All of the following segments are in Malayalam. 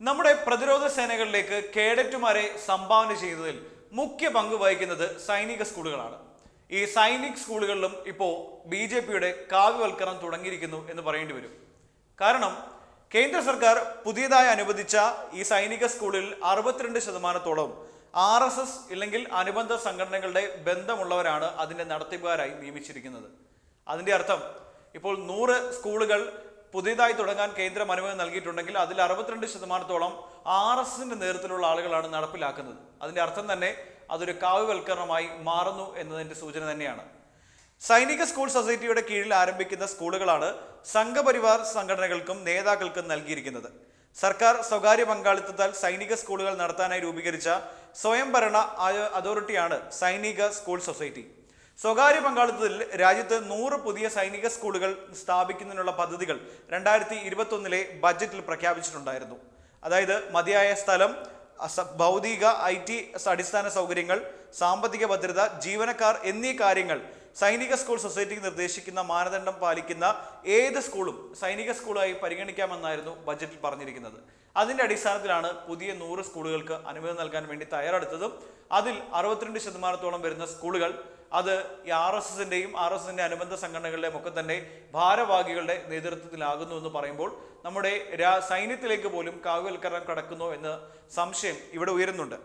നമ്മുടെ പ്രതിരോധ സേനകളിലേക്ക് കേഡറ്റുമാരെ സംഭാവന ചെയ്യുന്നതിൽ മുഖ്യ പങ്ക് വഹിക്കുന്നത് സൈനിക സ്കൂളുകളാണ്. ഈ സൈനിക സ്കൂളുകളിലും ഇപ്പോൾ ബി ജെ പിയുടെ കാവ്യവൽക്കരണം തുടങ്ങിയിരിക്കുന്നു എന്ന് പറയേണ്ടി വരും. കാരണം കേന്ദ്ര സർക്കാർ പുതിയതായി അനുവദിച്ച ഈ സൈനിക സ്കൂളിൽ അറുപത്തിരണ്ട് ശതമാനത്തോളം ആർ എസ് എസ് ഇല്ലെങ്കിൽ അനുബന്ധ സംഘടനകളുടെ ബന്ധമുള്ളവരാണ് അതിന്റെ നടത്തിപ്പുകാരായി നിയമിച്ചിരിക്കുന്നത്. അതിന്റെ അർത്ഥം ഇപ്പോൾ നൂറ് സ്കൂളുകൾ പുതിയതായി തുടങ്ങാൻ കേന്ദ്രം അനുമതി നൽകിയിട്ടുണ്ടെങ്കിൽ അതിൽ അറുപത്തിരണ്ട് ശതമാനത്തോളം ആർ എസ് എസിന്റെ നേതൃത്വത്തിലുള്ള ആളുകളാണ് നടപ്പിലാക്കുന്നത്. അതിന്റെ അർത്ഥം തന്നെ അതൊരു കാവ്യവൽക്കരണമായി മാറുന്നു എന്നതിന്റെ സൂചന തന്നെയാണ്. സൈനിക സ്കൂൾ സൊസൈറ്റിയുടെ കീഴിൽ ആരംഭിക്കുന്ന സ്കൂളുകളാണ് സംഘപരിവാർ സംഘടനകൾക്കും നേതാക്കൾക്കും നൽകിയിരിക്കുന്നത്. സർക്കാർ സ്വകാര്യ പങ്കാളിത്തത്താൽ സൈനിക സ്കൂളുകൾ നടത്താനായി രൂപീകരിച്ച സ്വയംഭരണ അതോറിറ്റിയാണ് സൈനിക സ്കൂൾ സൊസൈറ്റി. സ്വകാര്യ പങ്കാളിത്തത്തിൽ രാജ്യത്ത് നൂറ് പുതിയ സൈനിക സ്കൂളുകൾ സ്ഥാപിക്കുന്നതിനുള്ള പദ്ധതികൾ രണ്ടായിരത്തി ഇരുപത്തൊന്നിലെ ബജറ്റിൽ പ്രഖ്യാപിച്ചിട്ടുണ്ടായിരുന്നു. അതായത് മതിയായ സ്ഥലം ഭൗതിക ഐ ടി അടിസ്ഥാന സൗകര്യങ്ങൾ സാമ്പത്തിക ഭദ്രത ജീവനക്കാർ എന്നീ കാര്യങ്ങൾ സൈനിക സ്കൂൾ സൊസൈറ്റിക്ക് നിർദ്ദേശിക്കുന്ന മാനദണ്ഡം പാലിക്കുന്ന ഏത് സ്കൂളും സൈനിക സ്കൂളായി പരിഗണിക്കാമെന്നായിരുന്നു ബജറ്റിൽ പറഞ്ഞിരിക്കുന്നത്. അതിന്റെ അടിസ്ഥാനത്തിലാണ് പുതിയ നൂറ് സ്കൂളുകൾക്ക് അനുമതി നൽകാൻ വേണ്ടി തയ്യാറെടുത്തതും അതിൽ അറുപത്തിരണ്ട് ശതമാനത്തോളം വരുന്ന സ്കൂളുകൾ അത് ആർ എസ് എസിന്റെയും ആർ എസ് എസിന്റെ അനുബന്ധ സംഘടനകളുടെയും ഒക്കെ തന്നെ ഭാരവാഹികളുടെ നേതൃത്വത്തിലാകുന്നു എന്ന് പറയുമ്പോൾ നമ്മുടെ സൈന്യത്തിലേക്ക് പോലും കാവ്യവൽക്കരണം കടക്കുന്നു എന്ന് സംശയം ഇവിടെ ഉയരുന്നുണ്ട്.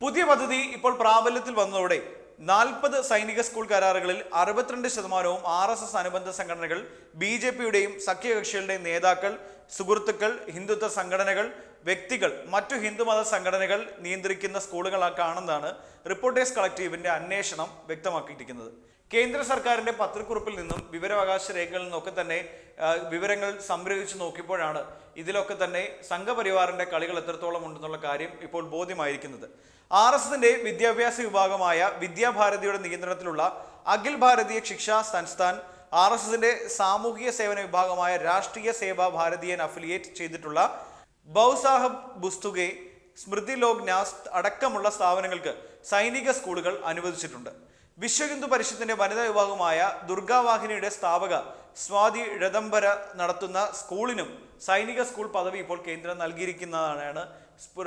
പുതിയ പദ്ധതി ഇപ്പോൾ പ്രാബല്യത്തിൽ വന്നതോടെ നാൽപ്പത് സൈനിക സ്കൂൾ കരാറുകളിൽ അറുപത്തിരണ്ട് ശതമാനവും ആർ എസ് എസ് അനുബന്ധ സംഘടനകൾ ബി ജെ പിയുടെയും സഖ്യകക്ഷികളുടെയും നേതാക്കൾ സുഹൃത്തുക്കൾ ഹിന്ദുത്വ സംഘടനകൾ വ്യക്തികൾ മറ്റു ഹിന്ദുമത സംഘടനകൾ നിയന്ത്രിക്കുന്ന സ്കൂളുകളാണെന്നാണ് റിപ്പോർട്ടേഴ്സ് കളക്റ്റീവിന്റെ അന്വേഷണം വ്യക്തമാക്കിയിരിക്കുന്നത് കേന്ദ്ര സർക്കാരിന്റെ പത്രക്കുറിപ്പിൽ നിന്നും വിവരാവകാശ രേഖകളിൽ നിന്നൊക്കെ തന്നെ വിവരങ്ങൾ സംഗ്രഹിച്ചു നോക്കിയപ്പോഴാണ് ഇതിലൊക്കെ തന്നെ സംഘപരിവാറിന്റെ കളികൾ എത്രത്തോളം ഉണ്ടെന്നുള്ള കാര്യം ഇപ്പോൾ ബോധ്യമായിരിക്കുന്നത്. ആർ എസ് എസിന്റെ വിദ്യാഭ്യാസ വിഭാഗമായ വിദ്യാഭാരതിയുടെ നിയന്ത്രണത്തിലുള്ള അഖിൽ ഭാരതീയ ശിക്ഷാ സംസ്ഥാൻ ആർ എസ് എസിന്റെ സാമൂഹിക സേവന വിഭാഗമായ രാഷ്ട്രീയ സേവാ ഭാരതീയൻ അഫിലിയേറ്റ് ചെയ്തിട്ടുള്ള ബൗസാഹബ് ബുസ്തുഗെ സ്മൃതി ലോക് ന്യാസ് അടക്കമുള്ള സ്ഥാപനങ്ങൾക്ക് സൈനിക സ്കൂളുകൾ അനുവദിച്ചിട്ടുണ്ട്. വിശ്വ ഹിന്ദു പരിഷത്തിന്റെ വനിതാ വിഭാഗമായ ദുർഗാവാഹിനിയുടെ സ്ഥാപക സ്വാതി രതംബര നടത്തുന്ന സ്കൂളിനും സൈനിക സ്കൂൾ പദവി ഇപ്പോൾ കേന്ദ്രം നൽകിയിരിക്കുന്നതാണ്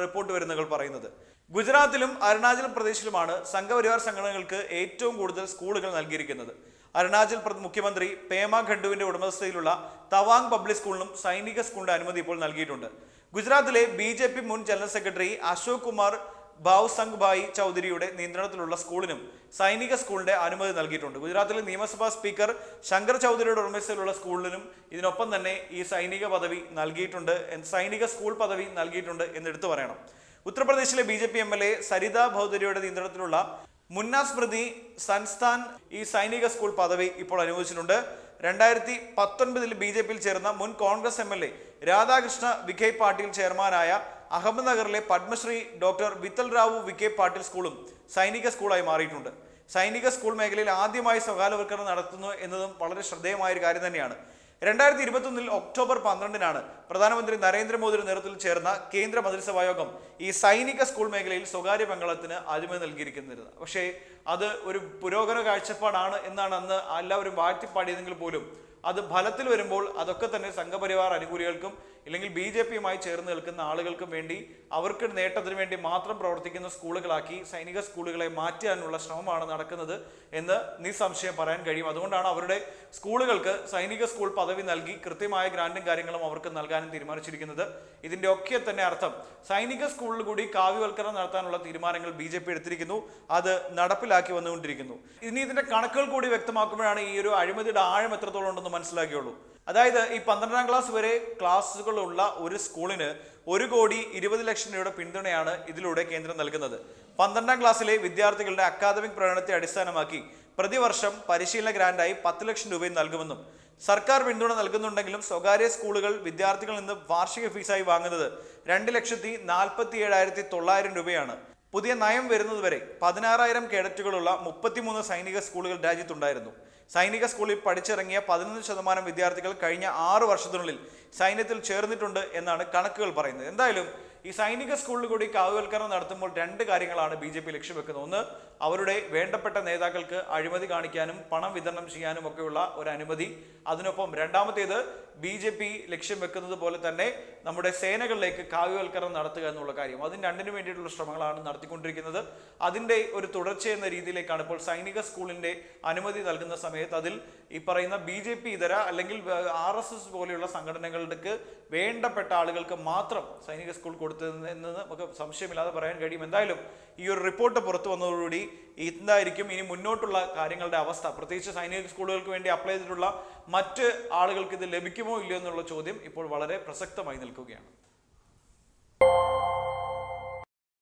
റിപ്പോർട്ട് വരുന്നകൾ പറയുന്നത്. ഗുജറാത്തിലും അരുണാചൽ പ്രദേശിലുമാണ് സംഘപരിവാർ സംഘടനകൾക്ക് ഏറ്റവും കൂടുതൽ സ്കൂളുകൾ നൽകിയിരിക്കുന്നത്. അരുണാചൽ മുഖ്യമന്ത്രി പേമ ഖണ്ഡുവിന്റെ ഉടമസ്ഥതയിലുള്ള തവാങ് പബ്ലിക് സ്കൂളിനും സൈനിക സ്കൂളിന്റെ അനുമതി ഇപ്പോൾ നൽകിയിട്ടുണ്ട്. ഗുജറാത്തിലെ ബി മുൻ ജനറൽ സെക്രട്ടറി അശോക് കുമാർ ഭാവ് സംഗ് ഭായ് ചൗധരിയുടെ നിയന്ത്രണത്തിലുള്ള സ്കൂളിനും സൈനിക സ്കൂളിന്റെ അനുമതി നൽകിയിട്ടുണ്ട്. ഗുജറാത്തിലെ നിയമസഭാ സ്പീക്കർ ശങ്കർ ചൗധരിയുടെ ഉടമസ്ഥയിലുള്ള സ്കൂളിനും ഇതിനൊപ്പം തന്നെ ഈ സൈനിക പദവി നൽകിയിട്ടുണ്ട് സൈനിക സ്കൂൾ പദവി നൽകിയിട്ടുണ്ട് എന്നെടുത്തു പറയണം. ഉത്തർപ്രദേശിലെ B J P M L A Sarita ഭൗദരിയുടെ നിയന്ത്രണത്തിലുള്ള മുന്ന സ്മൃതി സംസ്ഥാൻ ഈ സൈനിക സ്കൂൾ പദവി ഇപ്പോൾ അനുവദിച്ചിട്ടുണ്ട്. രണ്ടായിരത്തി പത്തൊൻപതിൽ ബി ജെ പിയിൽ ചേർന്ന മുൻ Congress M L A Radhakrishna Vikhe Patil ചെയർമാനായ അഹമ്മദ്നഗറിലെ പത്മശ്രീ ഡോക്ടർ വിത്തൽ റാവു വിഖേ പാട്ടിൽ സ്കൂളും സൈനിക സ്കൂളായി മാറിയിട്ടുണ്ട്. സൈനിക സ്കൂൾ മേഖലയിൽ ആദ്യമായി സ്വകാര്യവൽക്കരണം നടത്തുന്നു എന്നതും വളരെ ശ്രദ്ധേയമായ ഒരു കാര്യം തന്നെയാണ്. രണ്ടായിരത്തി ഇരുപത്തൊന്നിൽ ഒക്ടോബർ പന്ത്രണ്ടിനാണ് പ്രധാനമന്ത്രി നരേന്ദ്രമോദിയുടെ നേതൃത്വത്തിൽ ചേർന്ന കേന്ദ്ര മന്ത്രിസഭാ യോഗം ഈ സൈനിക സ്കൂൾ മേഖലയിൽ സ്വകാര്യ പങ്കാളത്തിന് അനുമതി നൽകിയിരിക്കുന്നത്. പക്ഷേ അത് ഒരു പുരോഗമന കാഴ്ചപ്പാടാണ് എന്നാണ് അന്ന് എല്ലാവരും വാഴ്ത്തിപ്പാടിയതെങ്കിൽ പോലും അത് ഫലത്തിൽ വരുമ്പോൾ അതൊക്കെ തന്നെ സംഘപരിവാർ അനുകൂലികൾക്കും ഇല്ലെങ്കിൽ ബി ജെ പിയുമായി ചേർന്ന് നിൽക്കുന്ന ആളുകൾക്കും വേണ്ടി അവർക്ക് നേട്ടത്തിന് വേണ്ടി മാത്രം പ്രവർത്തിക്കുന്ന സ്കൂളുകളാക്കി സൈനിക സ്കൂളുകളെ മാറ്റാനുള്ള ശ്രമമാണ് നടക്കുന്നത് എന്ന് നിസ്സംശയം പറയാൻ കഴിയും. അതുകൊണ്ടാണ് അവരുടെ സ്കൂളുകൾക്ക് സൈനിക സ്കൂൾ പദവി നൽകി കൃത്യമായ ഗ്രാൻഡും കാര്യങ്ങളും അവർക്ക് നൽകാനും തീരുമാനിച്ചിരിക്കുന്നത്. ഇതിന്റെ ഒക്കെ തന്നെ അർത്ഥം സൈനിക സ്കൂളിൽ കൂടി കാവ്യവൽക്കരണം നടത്താനുള്ള തീരുമാനങ്ങൾ ബി ജെ പി എടുത്തിരിക്കുന്നു. അത് നടപ്പിലാക്കി വന്നുകൊണ്ടിരിക്കുന്നു. ഇനി ഇതിന്റെ കണക്കുകൾ കൂടി വ്യക്തമാക്കുമ്പോഴാണ് ഈ ഒരു അഴിമതിയുടെ ആഴം എത്രത്തോളം ഉണ്ടെന്ന് മനസ്സിലാക്കിയുള്ളൂ. അതായത് ഈ പന്ത്രണ്ടാം ക്ലാസ് വരെ ക്ലാസ്സുകളുള്ള ഒരു സ്കൂളിന് ഒരു കോടി ഇരുപത് ലക്ഷം രൂപയുടെ പിന്തുണയാണ് ഇതിലൂടെ കേന്ദ്രം നൽകുന്നത്. പന്ത്രണ്ടാം ക്ലാസ്സിലെ വിദ്യാർത്ഥികളുടെ അക്കാദമിക് പ്രകടനത്തെ അടിസ്ഥാനമാക്കി പ്രതിവർഷം പരിശീലന ഗ്രാൻഡായി പത്ത് ലക്ഷം രൂപയും നൽകുമെന്നും സർക്കാർ പിന്തുണ നൽകുന്നുണ്ടെങ്കിലും സ്വകാര്യ സ്കൂളുകൾ വിദ്യാർത്ഥികളിൽ നിന്ന് വാർഷിക ഫീസായി വാങ്ങുന്നത് രണ്ട് ലക്ഷത്തി നാൽപ്പത്തി ഏഴായിരത്തി തൊള്ളായിരം രൂപയാണ്. പുതിയ നയം വരുന്നതുവരെ പതിനാറായിരം കേഡറ്റുകളുള്ള മുപ്പത്തിമൂന്ന് സൈനിക സ്കൂളുകൾ രാജ്യത്തുണ്ടായിരുന്നു. സൈനിക സ്കൂളിൽ പഠിച്ചിറങ്ങിയ പതിനൊന്ന് ശതമാനം വിദ്യാർത്ഥികൾ കഴിഞ്ഞ ആറ് വർഷത്തിനുള്ളിൽ സൈന്യത്തിൽ ചേർന്നിട്ടുണ്ട് എന്നാണ് കണക്കുകൾ പറയുന്നത്. എന്തായാലും ഈ സൈനിക സ്കൂളിൽ കൂടി കാവ്യവൽക്കരണം നടത്തുമ്പോൾ രണ്ട് കാര്യങ്ങളാണ് ബി ജെ പി ലക്ഷ്യം വെക്കുന്നത് ഒന്ന് അവരുടെ വേണ്ടപ്പെട്ട നേതാക്കൾക്ക് അഴിമതി കാണിക്കാനും പണം വിതരണം ചെയ്യാനും ഒക്കെയുള്ള ഒരു അനുമതി. അതിനൊപ്പം രണ്ടാമത്തേത് ബി ജെ പി ലക്ഷ്യം വെക്കുന്നത് പോലെ തന്നെ നമ്മുടെ സേനകളിലേക്ക് കാവ്യവൽക്കരണം നടത്തുക എന്നുള്ള കാര്യം. അതിന് രണ്ടിനു വേണ്ടിയിട്ടുള്ള ശ്രമങ്ങളാണ് നടത്തിക്കൊണ്ടിരിക്കുന്നത്. അതിന്റെ ഒരു തുടർച്ച എന്ന രീതിയിലേക്കാണ് ഇപ്പോൾ സൈനിക സ്കൂളിന്റെ അനുമതി നൽകുന്ന സമയത്ത് അതിൽ ഈ പറയുന്ന ബി ജെ പി ഇതര അല്ലെങ്കിൽ ആർ എസ് എസ് പോലെയുള്ള സംഘടനകൾക്ക് വേണ്ടപ്പെട്ട ആളുകൾക്ക് മാത്രം സൈനിക സ്കൂൾ കൊടുത്തത് എന്ന് നമുക്ക് സംശയമില്ലാതെ പറയാൻ കഴിയും. എന്തായാലും ഈ ഒരു റിപ്പോർട്ട് പുറത്തു വന്നതോടുകൂടി എന്തായിരിക്കും ഇനി മുന്നോട്ടുള്ള കാര്യങ്ങളുടെ അവസ്ഥ. പ്രത്യേകിച്ച് സൈനിക സ്കൂളുകൾക്ക് വേണ്ടി അപ്ലൈ ചെയ്തിട്ടുള്ള മറ്റ് ആളുകൾക്ക് ഇത് ലഭിക്കുമോ ഇല്ലയോ എന്നുള്ള ചോദ്യം ഇപ്പോൾ വളരെ പ്രസക്തമായി നിൽക്കുകയാണ്.